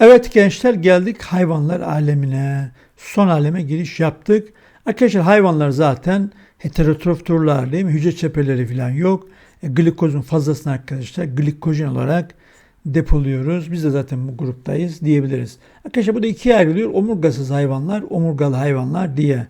Evet gençler geldik hayvanlar alemine. Son aleme giriş yaptık. Arkadaşlar hayvanlar zaten heterotrof turlar değil mi? Hücre çepeleri falan yok. E, glikozun fazlasını arkadaşlar glikojen olarak depoluyoruz. Biz de zaten bu gruptayız diyebiliriz. Arkadaşlar bu da ikiye ayrılıyor. Omurgasız hayvanlar, omurgalı hayvanlar diye.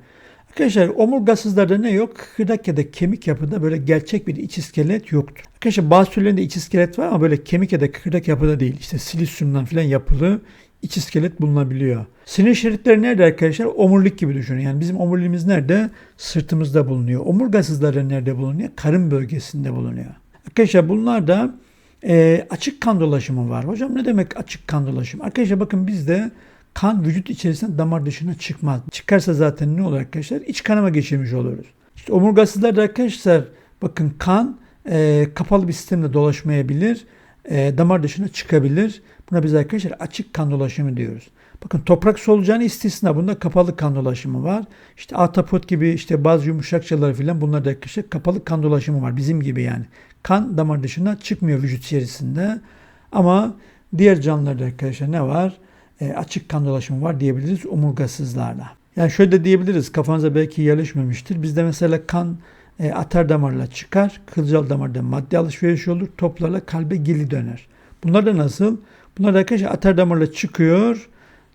Arkadaşlar omurgasızlarda ne yok? Da kemik yapıda böyle gerçek bir iç iskelet yoktur. Arkadaşlar bazı türlerinde iç iskelet var ama böyle kemik ya da kıkırdak yapıda değil. İşte silisyumdan falan yapılı iç iskelet bulunabiliyor. Sinir şeritleri nerede arkadaşlar? Omurilik gibi düşünün. Yani bizim omuriliğimiz nerede? Sırtımızda bulunuyor. Omurgasızların nerede bulunuyor? Karın bölgesinde bulunuyor. Arkadaşlar bunlar da e, açık kan dolaşımı var. Hocam ne demek açık kan dolaşımı? Arkadaşlar bakın bizde kan vücut içerisinde damar dışına çıkmaz. Çıkarsa zaten ne olur arkadaşlar? İç kanama geçirmiş oluruz. İşte omurgasızlarda arkadaşlar bakın kan e, kapalı bir sistemde dolaşmayabilir. E, damar dışına çıkabilir. Buna biz arkadaşlar açık kan dolaşımı diyoruz. Bakın toprak solucanı istisna. Bunda kapalı kan dolaşımı var. İşte atapot gibi işte bazı yumuşakçalar filan bunlarda arkadaşlar kapalı kan dolaşımı var. Bizim gibi yani. Kan damar dışına çıkmıyor vücut içerisinde. Ama diğer canlılarda arkadaşlar ne var? E, açık kan dolaşımı var diyebiliriz omurgasızlarla. Yani şöyle de diyebiliriz kafanıza belki yerleşmemiştir. Bizde mesela kan e, atar damarla çıkar. Kılcal damarda madde alışverişi olur. Toplarla kalbe geri döner. Bunlar da nasıl? Bunlar da arkadaşlar atar damarla çıkıyor.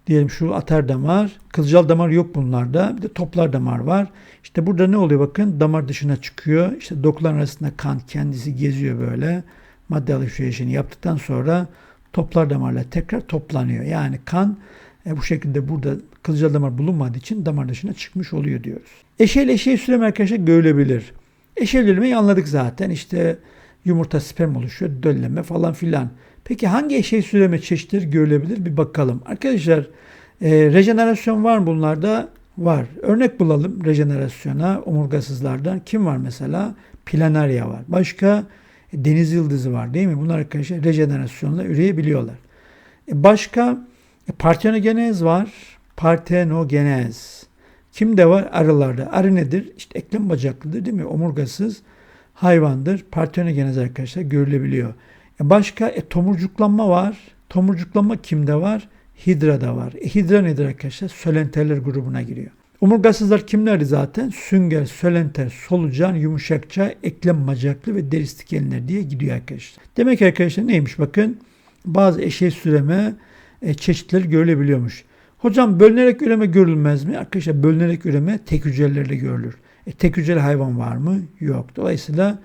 Diyelim şu atar damar. Kılcal damar yok bunlarda. Bir de toplar damar var. İşte burada ne oluyor bakın damar dışına çıkıyor. İşte dokular arasında kan kendisi geziyor böyle. Madde alışverişini yaptıktan sonra toplar damarla tekrar toplanıyor. Yani kan e, bu şekilde burada kılcal damar bulunmadığı için damar dışına çıkmış oluyor diyoruz. Eşeğiyle eşeği süreme arkadaşlar görülebilir. Eşeğlemeyi anladık zaten. İşte yumurta sperm oluşuyor, dölleme falan filan. Peki hangi eşeği süreme çeşitleri görülebilir bir bakalım. Arkadaşlar e, rejenerasyon var mı bunlarda? Var. Örnek bulalım rejenerasyona omurgasızlardan. Kim var mesela? Planaria var. Başka deniz yıldızı var değil mi? Bunlar arkadaşlar rejenerasyonla üreyebiliyorlar. E başka e, partenogenez var. Partenogenez. Kimde var? Arılarda. Arı nedir? İşte eklem bacaklıdır değil mi? Omurgasız hayvandır. Partenogenez arkadaşlar görülebiliyor. E başka e, tomurcuklanma var. Tomurcuklanma kimde var? Hidrada var. E, hidra nedir arkadaşlar? Sölenterler grubuna giriyor. Omurgasızlar kimlerdi zaten? Sünger, sölenter, solucan, yumuşakça, eklem bacaklı ve deri dikenler diye gidiyor arkadaşlar. Demek ki arkadaşlar neymiş bakın. Bazı eşeği süreme e, çeşitleri görülebiliyormuş. Hocam bölünerek üreme görülmez mi? Arkadaşlar bölünerek üreme tek hücrelerde görülür. E, tek hücreli hayvan var mı? Yok. Dolayısıyla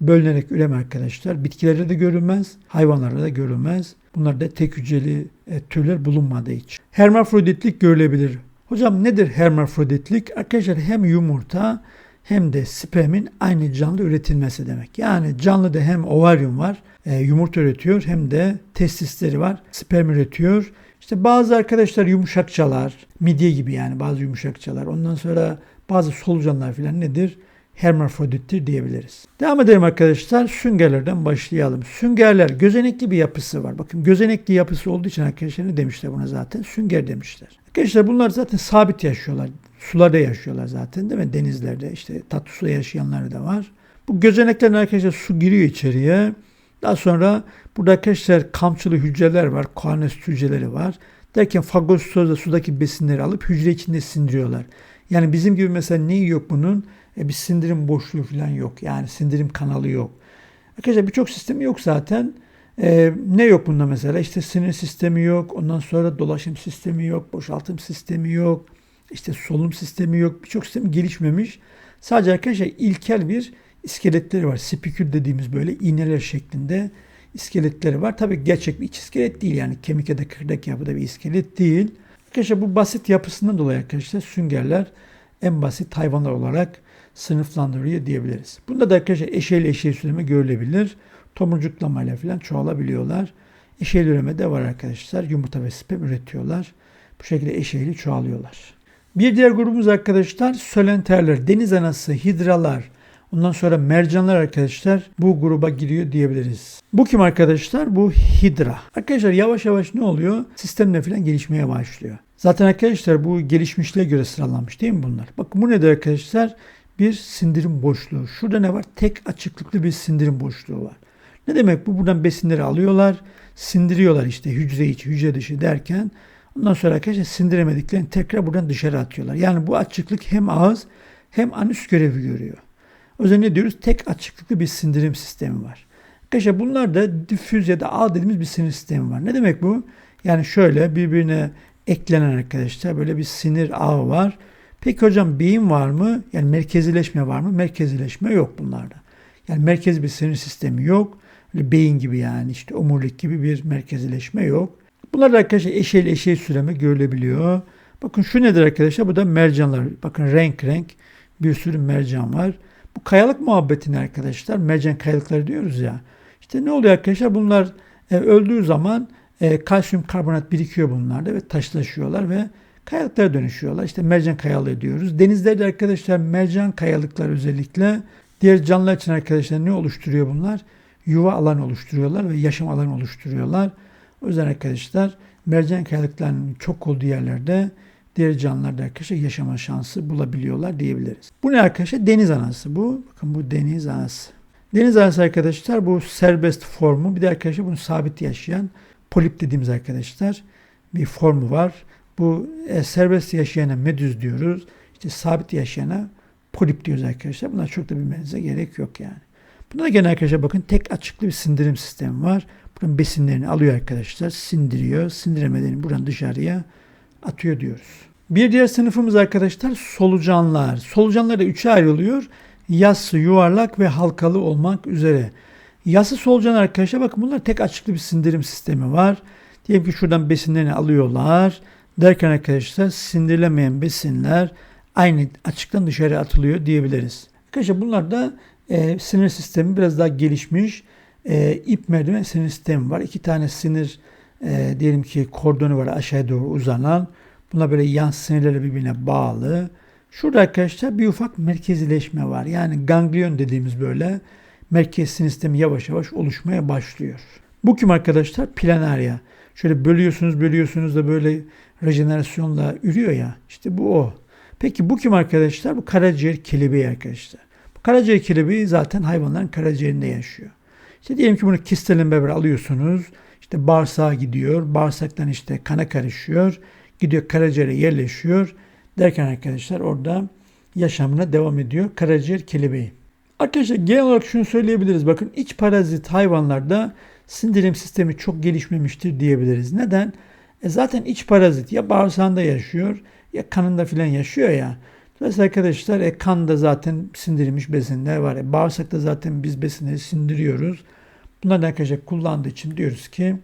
bölünerek üreme arkadaşlar bitkilerde de görülmez, hayvanlarda da görülmez. Bunlar da tek hücreli e, türler bulunmadığı için. Hermafroditlik görülebilir. Hocam nedir hermafroditlik? Arkadaşlar hem yumurta hem de spermin aynı canlı üretilmesi demek. Yani canlıda hem ovaryum var, e, yumurta üretiyor hem de testisleri var, sperm üretiyor. İşte bazı arkadaşlar yumuşakçalar, midye gibi yani bazı yumuşakçalar. Ondan sonra bazı solucanlar filan nedir? Hermafrodittir diyebiliriz. Devam edelim arkadaşlar. Süngerlerden başlayalım. Süngerler gözenekli bir yapısı var. Bakın gözenekli yapısı olduğu için arkadaşlar ne demişler buna zaten? Sünger demişler. Arkadaşlar bunlar zaten sabit yaşıyorlar. Sularda yaşıyorlar zaten değil mi? Denizlerde işte tatlı suda yaşayanlar da var. Bu gözeneklerin arkadaşlar su giriyor içeriye. Daha sonra burada arkadaşlar kamçılı hücreler var. Koanesit hücreleri var. Derken fagositozda sudaki besinleri alıp hücre içinde sindiriyorlar. Yani bizim gibi mesela neyi yok bunun? E, bir sindirim boşluğu falan yok. Yani sindirim kanalı yok. Arkadaşlar birçok sistemi yok zaten. E, ne yok bunda mesela? İşte sinir sistemi yok. Ondan sonra dolaşım sistemi yok. Boşaltım sistemi yok. İşte solunum sistemi yok. Birçok sistem gelişmemiş. Sadece arkadaşlar ilkel bir iskeletleri var. Spikül dediğimiz böyle iğneler şeklinde iskeletleri var. Tabii gerçek bir iç iskelet değil yani kemik ya da kırdak yapıda bir iskelet değil. Arkadaşlar bu basit yapısından dolayı arkadaşlar süngerler en basit hayvanlar olarak sınıflandırıyor diyebiliriz. Bunda da arkadaşlar eşeğli eşeği süreme görülebilir. Tomurcuklamayla falan çoğalabiliyorlar. Eşeğli üreme de var arkadaşlar. Yumurta ve sperm üretiyorlar. Bu şekilde eşeğli çoğalıyorlar. Bir diğer grubumuz arkadaşlar sölenterler, deniz anası, hidralar, Ondan sonra mercanlar arkadaşlar bu gruba giriyor diyebiliriz. Bu kim arkadaşlar? Bu hidra. Arkadaşlar yavaş yavaş ne oluyor? Sistemle falan gelişmeye başlıyor. Zaten arkadaşlar bu gelişmişliğe göre sıralanmış değil mi bunlar? Bakın bu nedir arkadaşlar? Bir sindirim boşluğu. Şurada ne var? Tek açıklıklı bir sindirim boşluğu var. Ne demek bu? Buradan besinleri alıyorlar, sindiriyorlar işte hücre içi, hücre dışı derken ondan sonra arkadaşlar sindiremediklerini tekrar buradan dışarı atıyorlar. Yani bu açıklık hem ağız hem anüs görevi görüyor. O ne diyoruz? Tek açıklıklı bir sindirim sistemi var. Arkadaşlar bunlar da difüz ya da ağ dediğimiz bir sinir sistemi var. Ne demek bu? Yani şöyle birbirine eklenen arkadaşlar böyle bir sinir ağı var. Peki hocam beyin var mı? Yani merkezileşme var mı? Merkezileşme yok bunlarda. Yani merkez bir sinir sistemi yok. Beyin gibi yani işte omurilik gibi bir merkezileşme yok. Bunlar da arkadaşlar eşeğli eşeği süreme görülebiliyor. Bakın şu nedir arkadaşlar? Bu da mercanlar. Bakın renk renk bir sürü mercan var. Bu kayalık muhabbetini arkadaşlar mercan kayalıkları diyoruz ya. İşte ne oluyor arkadaşlar? Bunlar e, öldüğü zaman e, kalsiyum karbonat birikiyor bunlarda ve taşlaşıyorlar ve kayalıklara dönüşüyorlar. İşte mercan kayalığı diyoruz. Denizlerde arkadaşlar mercan kayalıklar özellikle diğer canlılar için arkadaşlar ne oluşturuyor bunlar? Yuva alanı oluşturuyorlar ve yaşam alanı oluşturuyorlar. O yüzden arkadaşlar mercan kayalıklarının çok olduğu yerlerde diğer canlılarda arkadaşlar yaşama şansı bulabiliyorlar diyebiliriz. Bu ne arkadaşlar? Deniz anası bu. Bakın bu deniz anası. Deniz anası arkadaşlar bu serbest formu. Bir de arkadaşlar bunu sabit yaşayan polip dediğimiz arkadaşlar bir formu var. Bu e, serbest yaşayana medüz diyoruz. İşte sabit yaşayana polip diyoruz arkadaşlar. Buna çok da bilmenize gerek yok yani. Bunda da gene arkadaşlar bakın tek açıklı bir sindirim sistemi var. Buradan besinlerini alıyor arkadaşlar. Sindiriyor. Sindiremediğini buradan dışarıya atıyor diyoruz. Bir diğer sınıfımız arkadaşlar solucanlar. Solucanlar da üçe ayrılıyor. Yassı, yuvarlak ve halkalı olmak üzere. Yassı solucan arkadaşlar bakın bunlar tek açıklı bir sindirim sistemi var. Diyelim ki şuradan besinlerini alıyorlar. Derken arkadaşlar sindirilemeyen besinler aynı açıktan dışarı atılıyor diyebiliriz. Arkadaşlar bunlar da e, sinir sistemi biraz daha gelişmiş. E, ip merdiven sinir sistemi var. İki tane sinir e, diyelim ki kordonu var aşağıya doğru uzanan. Bunlar böyle yan sinirleri birbirine bağlı. Şurada arkadaşlar bir ufak merkezileşme var. Yani ganglion dediğimiz böyle merkez sinir sistemi yavaş yavaş oluşmaya başlıyor. Bu kim arkadaşlar? Planaria. Şöyle bölüyorsunuz bölüyorsunuz da böyle rejenerasyonla ürüyor ya. İşte bu o. Peki bu kim arkadaşlar? Bu karaciğer kelebeği arkadaşlar. Bu karaciğer kelebeği zaten hayvanların karaciğerinde yaşıyor. İşte diyelim ki bunu kistelin beraber alıyorsunuz. İşte bağırsağa gidiyor. Bağırsaktan işte kana karışıyor. Gidiyor karaciğere yerleşiyor. Derken arkadaşlar orada yaşamına devam ediyor. Karaciğer kelebeği. Arkadaşlar genel olarak şunu söyleyebiliriz. Bakın iç parazit hayvanlarda sindirim sistemi çok gelişmemiştir diyebiliriz. Neden? E zaten iç parazit ya bağırsağında yaşıyor ya kanında filan yaşıyor ya. Dolayısıyla arkadaşlar e, kanda zaten sindirilmiş besinler var. E, bağırsakta zaten biz besinleri sindiriyoruz. Bunlar da arkadaşlar kullandığı için diyoruz ki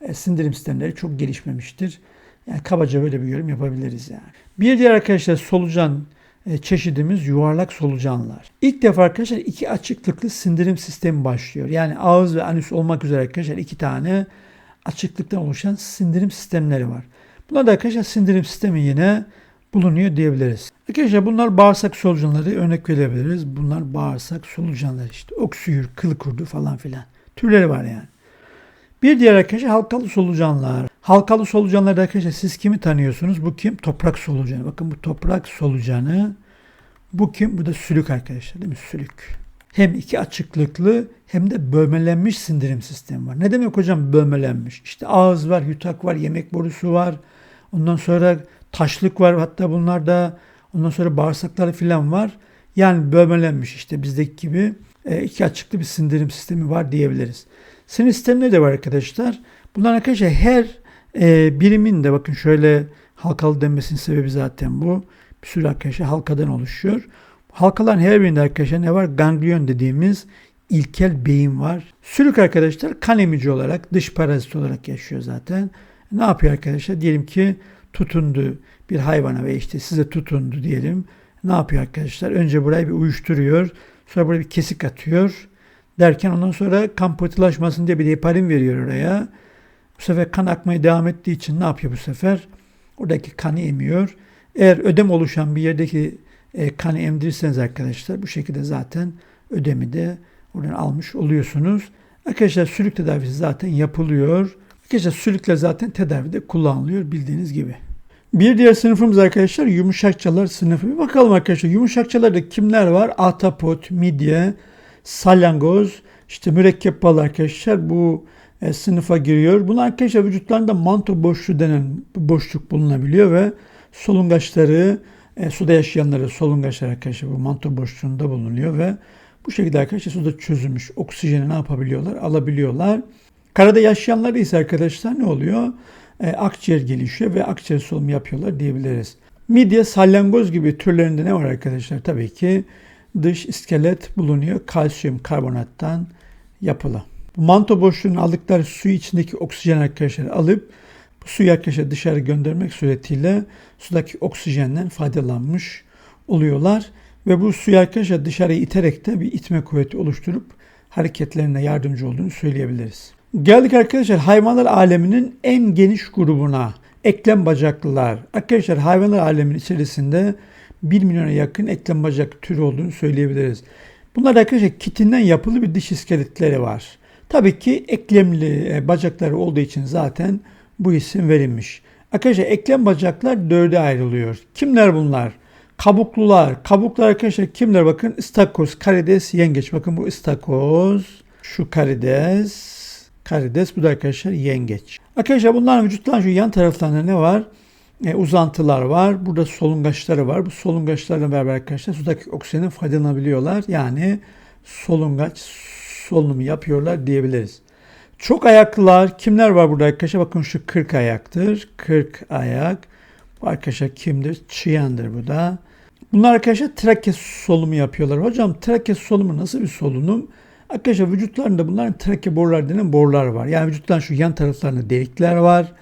e, sindirim sistemleri çok gelişmemiştir. Yani kabaca böyle bir yorum yapabiliriz yani. Bir diğer arkadaşlar solucan e, çeşidimiz yuvarlak solucanlar. İlk defa arkadaşlar iki açıklıklı sindirim sistemi başlıyor. Yani ağız ve anüs olmak üzere arkadaşlar iki tane açıklıktan oluşan sindirim sistemleri var. Bunlar da arkadaşlar sindirim sistemi yine bulunuyor diyebiliriz. Arkadaşlar bunlar bağırsak solucanları örnek verebiliriz. Bunlar bağırsak solucanları işte. Oksüyür, kıl kurdu falan filan. Türleri var yani. Bir diğer arkadaşlar halkalı solucanlar. Halkalı solucanlarda arkadaşlar siz kimi tanıyorsunuz? Bu kim? Toprak solucanı. Bakın bu toprak solucanı. Bu kim? Bu da sülük arkadaşlar değil mi? Sülük. Hem iki açıklıklı hem de bölmelenmiş sindirim sistemi var. Ne demek hocam bölmelenmiş? İşte ağız var, yutak var, yemek borusu var. Ondan sonra taşlık var hatta bunlarda. Ondan sonra bağırsakları falan var. Yani bölmelenmiş işte bizdeki gibi e, iki açıklı bir sindirim sistemi var diyebiliriz. Sinir sistemleri de var arkadaşlar. Bunlar arkadaşlar her e, birimin de bakın şöyle halkalı denmesinin sebebi zaten bu. Bir sürü arkadaşlar halkadan oluşuyor. Halkaların her birinde arkadaşlar ne var? Ganglion dediğimiz ilkel beyin var. Sülük arkadaşlar kan emici olarak dış parazit olarak yaşıyor zaten. Ne yapıyor arkadaşlar? Diyelim ki tutundu bir hayvana ve işte size tutundu diyelim. Ne yapıyor arkadaşlar? Önce burayı bir uyuşturuyor. Sonra buraya bir kesik atıyor. Derken ondan sonra kan pıhtılaşmasın diye bir heparin veriyor oraya. Bu sefer kan akmaya devam ettiği için ne yapıyor bu sefer? Oradaki kanı emiyor. Eğer ödem oluşan bir yerdeki e, kanı emdirirseniz arkadaşlar bu şekilde zaten ödemi de oradan almış oluyorsunuz. Arkadaşlar sülük tedavisi zaten yapılıyor. Arkadaşlar sülükler zaten tedavide kullanılıyor bildiğiniz gibi. Bir diğer sınıfımız arkadaşlar yumuşakçalar sınıfı. Bir bakalım arkadaşlar yumuşakçalarda kimler var? Ahtapot, midye, salyangoz işte mürekkep balı arkadaşlar bu e, sınıfa giriyor. Bunlar arkadaşlar vücutlarında manto boşluğu denen boşluk bulunabiliyor ve solungaçları e, suda yaşayanları solungaçlar arkadaşlar bu manto boşluğunda bulunuyor ve bu şekilde arkadaşlar suda çözülmüş oksijeni ne yapabiliyorlar? Alabiliyorlar. Karada yaşayanlar ise arkadaşlar ne oluyor? E, akciğer gelişiyor ve akciğer solumu yapıyorlar diyebiliriz. Midye, salyangoz gibi türlerinde ne var arkadaşlar? Tabii ki dış iskelet bulunuyor. Kalsiyum karbonattan yapılı. Bu manto boşluğunun aldıkları su içindeki oksijen arkadaşlar alıp bu suyu arkadaşlar dışarı göndermek suretiyle sudaki oksijenden faydalanmış oluyorlar. Ve bu suyu arkadaşlar dışarıya iterek de bir itme kuvveti oluşturup hareketlerine yardımcı olduğunu söyleyebiliriz. Geldik arkadaşlar hayvanlar aleminin en geniş grubuna. Eklem bacaklılar. Arkadaşlar hayvanlar aleminin içerisinde 1 milyona yakın eklem bacak türü olduğunu söyleyebiliriz. Bunlar arkadaşlar kitinden yapılı bir diş iskeletleri var. Tabii ki eklemli e, bacakları olduğu için zaten bu isim verilmiş. Arkadaşlar eklem bacaklar dörde ayrılıyor. Kimler bunlar? Kabuklular. Kabuklar arkadaşlar kimler? Bakın istakoz, karides, yengeç. Bakın bu istakoz, şu karides, karides bu da arkadaşlar yengeç. Arkadaşlar bunların vücutların şu yan taraflarında ne var? E, uzantılar var. Burada solungaçları var. Bu solungaçlarla beraber arkadaşlar sudaki oksijenden faydalanabiliyorlar. Yani solungaç solunumu yapıyorlar diyebiliriz. Çok ayaklılar kimler var burada arkadaşlar? Bakın şu 40 ayaktır. 40 ayak. Bu arkadaşlar kimdir? Çıyandır bu da. Bunlar arkadaşlar trake solumu yapıyorlar. Hocam trake solumu nasıl bir solunum? Arkadaşlar vücutlarında bunların trake borular denen borular var. Yani vücutların şu yan taraflarında delikler var.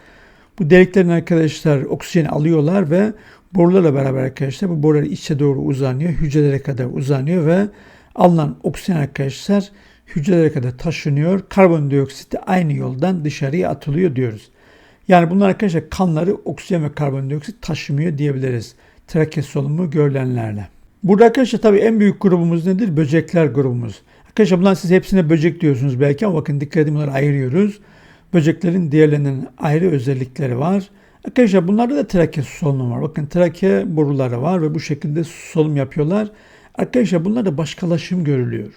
Bu deliklerin arkadaşlar oksijeni alıyorlar ve borularla beraber arkadaşlar bu borular içe doğru uzanıyor. Hücrelere kadar uzanıyor ve alınan oksijen arkadaşlar hücrelere kadar taşınıyor. Karbondioksit de aynı yoldan dışarıya atılıyor diyoruz. Yani bunlar arkadaşlar kanları oksijen ve karbondioksit taşımıyor diyebiliriz. Trake solumu görülenlerle. Burada arkadaşlar tabii en büyük grubumuz nedir? Böcekler grubumuz. Arkadaşlar bunlar siz hepsine böcek diyorsunuz belki ama bakın dikkat edin bunları ayırıyoruz. Böceklerin diğerlerinden ayrı özellikleri var. Arkadaşlar bunlarda da trake solunumu var. Bakın trake boruları var ve bu şekilde solunum yapıyorlar. Arkadaşlar bunlarda başkalaşım görülüyor.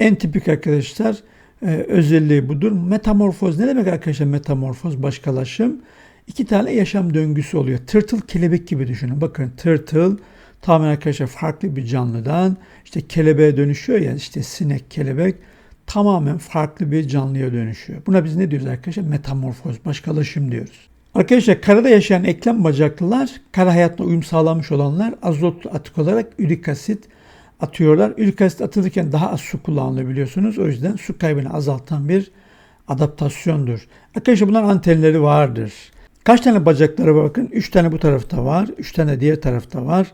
En tipik arkadaşlar e, özelliği budur. Metamorfoz ne demek arkadaşlar metamorfoz başkalaşım? İki tane yaşam döngüsü oluyor. Tırtıl kelebek gibi düşünün. Bakın tırtıl tamamen arkadaşlar farklı bir canlıdan işte kelebeğe dönüşüyor ya işte sinek kelebek tamamen farklı bir canlıya dönüşüyor. Buna biz ne diyoruz arkadaşlar? Metamorfoz, başkalaşım diyoruz. Arkadaşlar karada yaşayan eklem bacaklılar, kara hayatına uyum sağlamış olanlar azot atık olarak ürik asit atıyorlar. Ürik asit atılırken daha az su kullanılıyor biliyorsunuz. O yüzden su kaybını azaltan bir adaptasyondur. Arkadaşlar bunların antenleri vardır. Kaç tane bacakları var bakın? 3 tane bu tarafta var. 3 tane diğer tarafta var.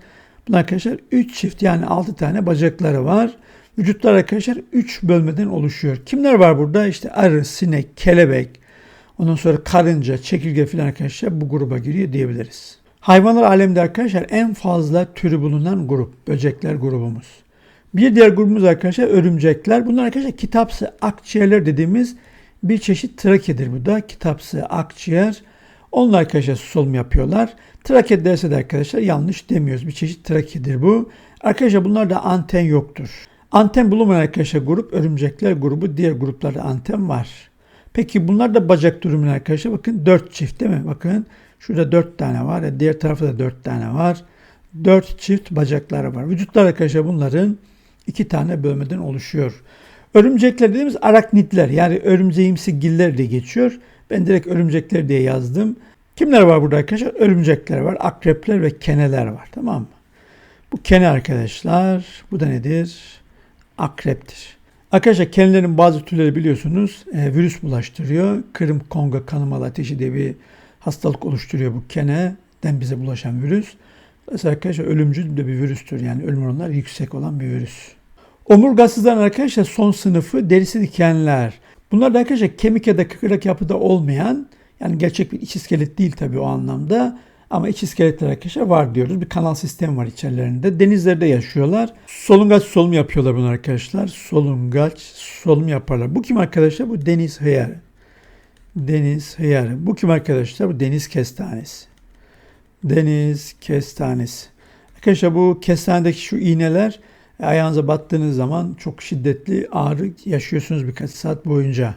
Bunlar arkadaşlar 3 çift yani 6 tane bacakları var. Vücutlar arkadaşlar 3 bölmeden oluşuyor. Kimler var burada? İşte arı, sinek, kelebek, ondan sonra karınca, çekirge filan arkadaşlar bu gruba giriyor diyebiliriz. Hayvanlar aleminde arkadaşlar en fazla türü bulunan grup. Böcekler grubumuz. Bir diğer grubumuz arkadaşlar örümcekler. Bunlar arkadaşlar kitapsı akciğerler dediğimiz bir çeşit trakedir bu da. Kitapsı akciğer. Onlar arkadaşlar solum yapıyorlar. Trake derse de arkadaşlar yanlış demiyoruz. Bir çeşit trakedir bu. Arkadaşlar bunlarda anten yoktur. Anten bulunmayan arkadaşlar grup örümcekler grubu. Diğer gruplarda anten var. Peki bunlar da bacak durumuna arkadaşlar bakın 4 çift değil mi? Bakın şurada 4 tane var. Diğer tarafta da 4 tane var. 4 çift bacakları var. Vücutlar arkadaşlar bunların 2 tane bölmeden oluşuyor. Örümcekler dediğimiz araknitler yani örümceğimsi giller diye geçiyor. Ben direkt örümcekler diye yazdım. Kimler var burada arkadaşlar? Örümcekler var, akrepler ve keneler var. Tamam mı? Bu kene arkadaşlar. Bu da nedir? Akreptir. Arkadaşlar kendilerinin bazı türleri biliyorsunuz e, virüs bulaştırıyor. Kırım Kongo kanamalı ateşi diye bir hastalık oluşturuyor bu keneden bize bulaşan virüs. Mesela arkadaşlar ölümcül de bir virüstür. Yani ölüm oranları yüksek olan bir virüs. Omurgasızların arkadaşlar son sınıfı derisi dikenler. Bunlar da arkadaşlar kemik ya da kıkırdak yapıda olmayan yani gerçek bir iç iskelet değil tabii o anlamda. Ama iç iskeletler arkadaşlar var diyoruz. Bir kanal sistemi var içerilerinde. Denizlerde yaşıyorlar. Solungaç solum yapıyorlar bunlar arkadaşlar. Solungaç solum yaparlar. Bu kim arkadaşlar? Bu deniz hıyarı. Deniz hıyarı. Bu kim arkadaşlar? Bu deniz kestanesi. Deniz kestanesi. Arkadaşlar bu kestanedeki şu iğneler E, ayağınıza battığınız zaman çok şiddetli ağrı yaşıyorsunuz birkaç saat boyunca.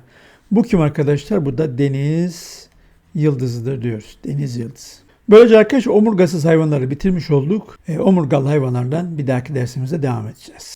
Bu kim arkadaşlar? Bu da deniz yıldızıdır diyoruz. Deniz yıldızı. Böylece arkadaşlar omurgasız hayvanları bitirmiş olduk. E, omurgalı hayvanlardan bir dahaki dersimizde devam edeceğiz.